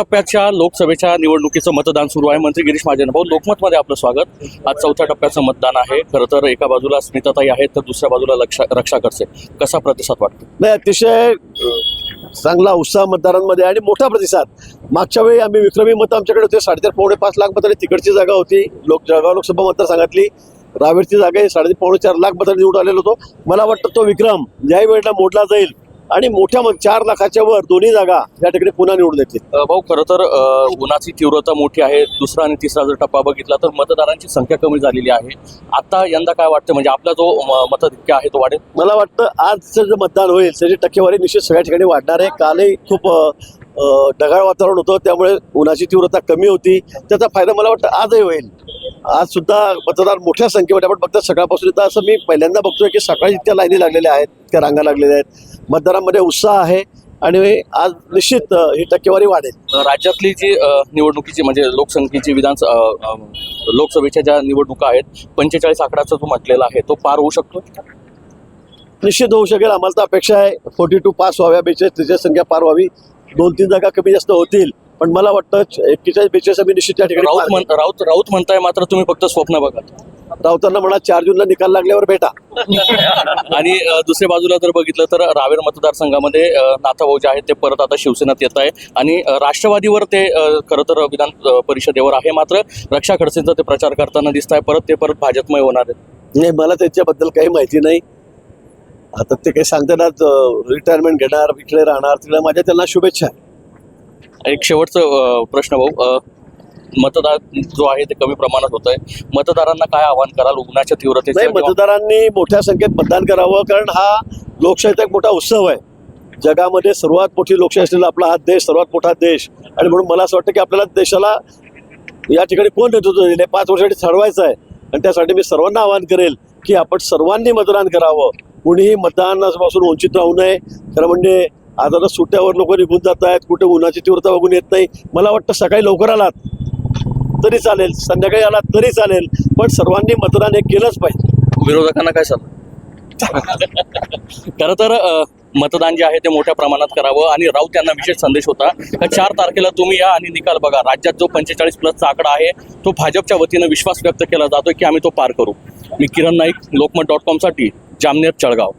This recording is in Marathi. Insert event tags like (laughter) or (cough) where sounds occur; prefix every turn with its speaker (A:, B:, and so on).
A: टप्प्याच्या लोकसभेच्या निवडणुकीचं मतदान सुरू आहे. मंत्री गिरीश महाजन भाऊ लोकमतमध्ये आपलं स्वागत. आज चौथ्या टप्प्याचं मतदान आहे. खरं तर एका बाजूला स्मिताताई आहेत तर दुसऱ्या बाजूला लक्षा रक्षा करते. कसा प्रतिसाद वाटतो?
B: नाही अतिशय चांगला उत्साह मतदारांमध्ये आणि मोठा प्रतिसाद. मागच्या वेळी आम्ही विक्रमी मतं आमच्याकडे होते. साडेचार पावणे पाच लाख मतांनी तिकडची जागा होती. लोक जळगाव लोकसभा मतदारसंघातली रावेरची जागा आहे. साडेतीन पावणे चार लाख मतांनी निवडून आलेलो होतो. मला वाटतं तो विक्रम ज्याही वेळेला मोडला जाईल आणि मोठ्या मत चार लाखाच्या वर दोन्ही जागा या ठिकाणी पुन्हा निवडून येतील.
A: भाऊ खरं तर उन्हाची तीव्रता मोठी आहे. दुसरा आणि तिसरा जर टप्पा बघितला तर मतदारांची संख्या कमी झालेली आहे. आता यंदा काय वाटतं? म्हणजे आपला जो मतधिक्य आहे तो वाढेल?
B: मला वाटतं आजचं जे मतदान होईल त्याची टक्केवारी निश्चित सगळ्या ठिकाणी वाढणार आहे. कालही खूप ढगाळ वातावरण होतं. त्यामुळे उन्हाची तीव्रता कमी होती. त्याचा फायदा मला वाटतं आजही होईल. आज सुद्धा मतदार मोठ्या संख्येमध्ये आपण बघतो सकाळपासून इथं असं मी पहिल्यांदा बघतोय की सकाळी इतक्या लाईनी लागलेल्या आहेत इतक्या रांगा लागलेल्या आहेत. मतदारांमध्ये उत्साह आहे आणि आज निश्चित ही टक्केवारी वाढेल.
A: राज्यातली जी निवडणुकीची म्हणजे लोकसंख्येची विधान लोकसभेच्या ज्या निवडणुका आहेत पंचेचाळीस आकडाचा जो म्हटलेला आहे तो पार होऊ शकतो?
B: निश्चित होऊ शकेल. आम्हाला तर अपेक्षा आहे फोर्टी टू पास व्हाव्या बेचाळीस त्रेचाळीस संख्या पार व्हावी. दोन तीन जागा कमी जास्त होतील. पण मला वाटतं एक्केचाळीस बेचाळीस आम्ही निश्चित त्या ठिकाणी
A: राऊत राऊत राऊत म्हणताय मात्र तुम्ही फक्त स्वप्न बघा.
B: राऊतांना म्हणा चार जूनला निकाल लागल्यावर भेटा. (laughs)
A: आणि दुसऱ्या बाजूला जर बघितलं तर रावेर मतदारसंघामध्ये नाथाभाऊ जे आहेत ते परत आता शिवसेनेत येत आहे आणि राष्ट्रवादीवर ते खरं तर विधान परिषदेवर आहे मात्र रक्षा खडसेंचा ते प्रचार करताना दिसत आहे परत ते परत भाजपमय होणार आहे
B: नाही मला त्याच्याबद्दल काही माहिती नाही. आता ते काही सांगतानाच रिटायरमेंट घेणार इकडे राहणार तिकडे माझ्या त्यांना शुभेच्छा आहे.
A: एक शेवटचं प्रश्न भाऊ अ, मतदान जो आहे ते कमी प्रमाणात होत आहे मतदारांना काय आवाहन कराल उन्हाच्या तीव्रतेचं किंवा-
B: मतदारांनी मोठ्या संख्येत मतदान करावं कारण हा लोकशाहीचा एक मोठा उत्सव आहे. जगामध्ये सर्वात मोठी लोकशाही असलेला आपला हा देश सर्वात मोठा देश. आणि म्हणून मला असं वाटतं की आपल्याला देशाला या ठिकाणी कोण नेतृत्व दिले पाच वर्षासाठी ठरवायचं आहे. आणि त्यासाठी मी सर्वांना आवाहन करेल की आपण सर्वांनी मतदान करावं. कुणीही मतदानापासून वंचित राहू नये. खरं म्हणजे आता तर सुट्ट्यावर लोक निघून जात आहेत कुठे उन्हाची तीव्रता बघून येत नाही. मला वाटतं सकाळी लवकर आलात तरी चालेल. संध्याकाळी आलात तरी चालेल. पण सर्वांनी मतदान हे केलंच पाहिजे.
A: विरोधकांना काय सांग? खरं तर मतदान जे आहे ते मोठ्या प्रमाणात करावं आणि राऊत यांना विशेष संदेश होता का चार तारखेला तुम्ही या आणि निकाल बघा. राज्यात जो पंचेचाळीस प्लसचा आकडा आहे तो भाजपच्या वतीनं विश्वास व्यक्त केला जातो की आम्ही तो पार करू. मी किरण नाईक लोकमत डॉट कॉमसाठी जामनेर चळगाव